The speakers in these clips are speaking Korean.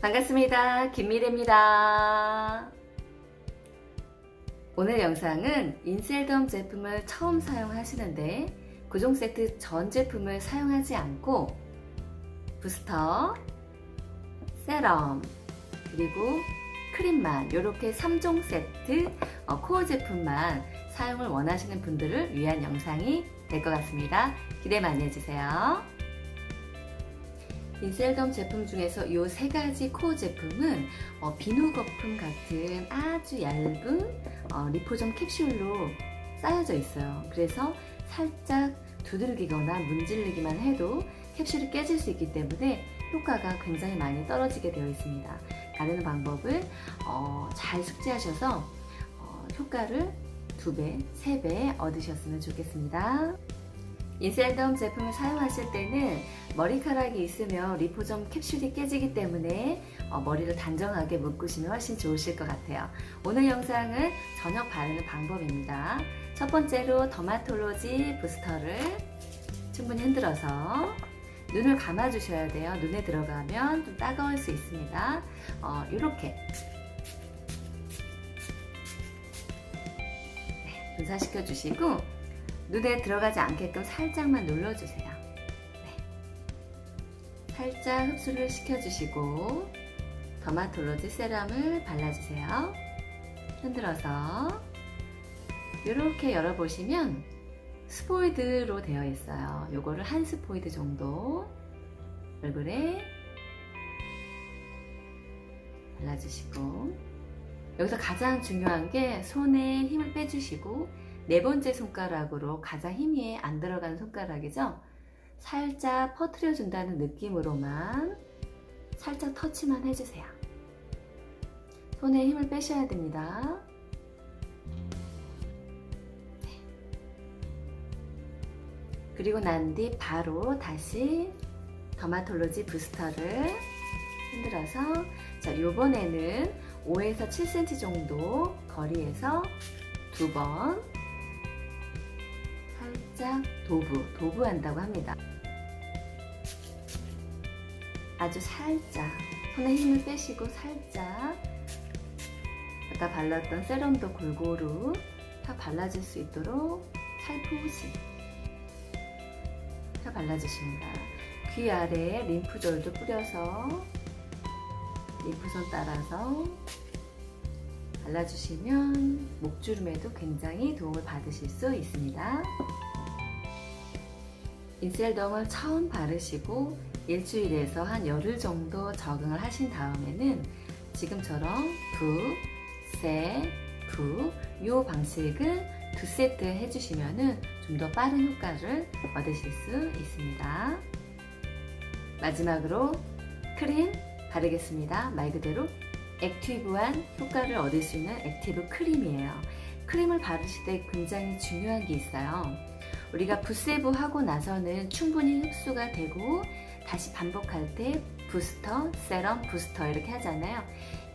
반갑습니다. 김미래입니다. 오늘 영상은 인셀덤 제품을 처음 사용하시는데 구종 세트 전 제품을 사용하지 않고 부스터, 세럼, 그리고 크림만 이렇게 3종 세트 어, 코어 제품만 사용을 원하시는 분들을 위한 영상이 될 것 같습니다. 기대 많이 해주세요. 인셀덤 제품 중에서 이 세 가지 코어 제품은 어, 비누 거품 같은 아주 얇은 어, 리포점 캡슐로 쌓여져 있어요. 그래서 살짝 두들기거나 문질르기만 해도 캡슐이 깨질 수 있기 때문에 효과가 굉장히 많이 떨어지게 되어 있습니다. 가르는 방법을 어, 잘 숙지하셔서 어, 효과를 두 배, 세배 얻으셨으면 좋겠습니다. 인셀덤 제품을 사용하실 때는 머리카락이 있으면 리포점 캡슐이 깨지기 때문에 어, 머리를 단정하게 묶으시면 훨씬 좋으실 것 같아요. 오늘 영상은 저녁 바르는 방법입니다. 첫 번째로 더마톨로지 부스터를 충분히 흔들어서 눈을 감아 주셔야 돼요. 눈에 들어가면 좀 따가울 수 있습니다. 어, 이렇게 네, 분사시켜 주시고 눈에 들어가지 않게끔 살짝만 눌러주세요. 네. 살짝 흡수를 시켜주시고 더마톨로지 세럼을 발라주세요. 흔들어서 이렇게 열어보시면 스포이드로 되어 있어요. 요거를 한 스포이드 정도 얼굴에 발라주시고 여기서 가장 중요한 게 손에 힘을 빼주시고 네 번째 손가락으로 가장 힘이 안 들어가는 손가락이죠. 살짝 퍼트려 준다는 느낌으로만 살짝 터치만 해주세요. 손에 힘을 빼셔야 됩니다. 네. 그리고 난 뒤 바로 다시 더마톨로지 부스터를 흔들어서 자 요번에는 5에서 7cm 정도 거리에서 두 번 살짝 도부, 도부한다고 합니다. 아주 살짝 손에 힘을 빼시고 살짝 아까 발랐던 세럼도 골고루 다 발라줄 수 있도록 살포시 다 발라주십니다. 귀 아래에 림프절도 뿌려서 림프선 따라서 발라주시면 목주름에도 굉장히 도움을 받으실 수 있습니다. 인셀덤을 처음 바르시고 일주일에서 한 열흘 정도 적응을 하신 다음에는 지금처럼 부, 세, 부, 요 방식을 두 세트 해주시면 좀더 빠른 효과를 얻으실 수 있습니다. 마지막으로 크림 바르겠습니다. 말 그대로 액티브한 효과를 얻을 수 있는 액티브 크림이에요. 크림을 바르실 때 굉장히 중요한 게 있어요. 우리가 붓세부 하고 나서는 충분히 흡수가 되고 다시 반복할 때 부스터, 세럼, 부스터 이렇게 하잖아요.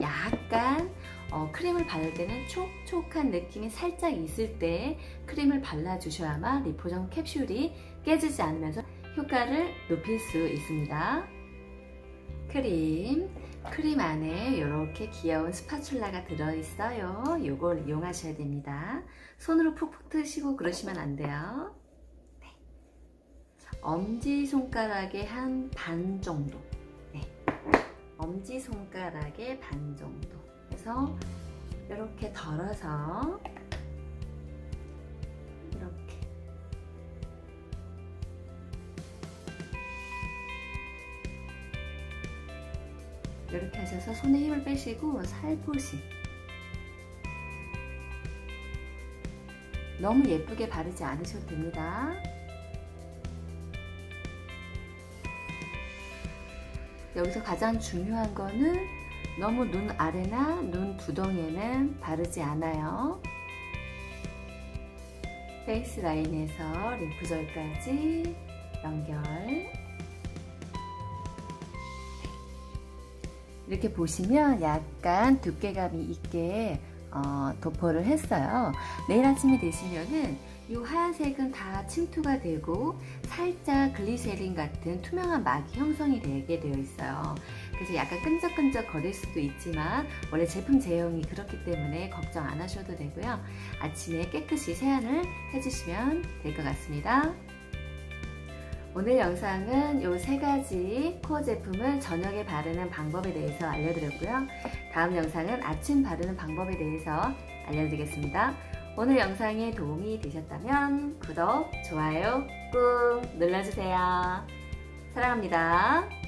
약간 어, 크림을 바를 때는 촉촉한 느낌이 살짝 있을 때 크림을 발라주셔야만 리포정 캡슐이 깨지지 않으면서 효과를 높일 수 있습니다. 크림, 크림 안에 이렇게 귀여운 스파츌라가 들어있어요. 이걸 이용하셔야 됩니다. 손으로 푹푹 트시고 그러시면 안 돼요. 네. 엄지손가락의 한 반 정도. 네. 엄지손가락의 반 정도. 해서 이렇게 덜어서 이렇게 이렇게 하셔서 손에 힘을 빼시고 살포시 너무 예쁘게 바르지 않으셔도 됩니다. 여기서 가장 중요한 거는 너무 눈 아래나 눈 두덩이에는 바르지 않아요. 페이스 라인에서 림프절까지 연결. 이렇게 보시면 약간 두께감이 있게 어, 도포를 했어요. 내일 아침이 되시면은 이 하얀색은 다 침투가 되고 살짝 글리세린 같은 투명한 막이 형성이 되게 되어 있어요. 그래서 약간 끈적끈적 거릴 수도 있지만 원래 제품 제형이 그렇기 때문에 걱정 안 하셔도 되고요. 아침에 깨끗이 세안을 해주시면 될 것 같습니다. 오늘 영상은 이 세 가지 코어 제품을 저녁에 바르는 방법에 대해서 알려드렸고요. 다음 영상은 아침 바르는 방법에 대해서 알려드리겠습니다. 오늘 영상이 도움이 되셨다면 구독, 좋아요 꾹 눌러주세요. 사랑합니다.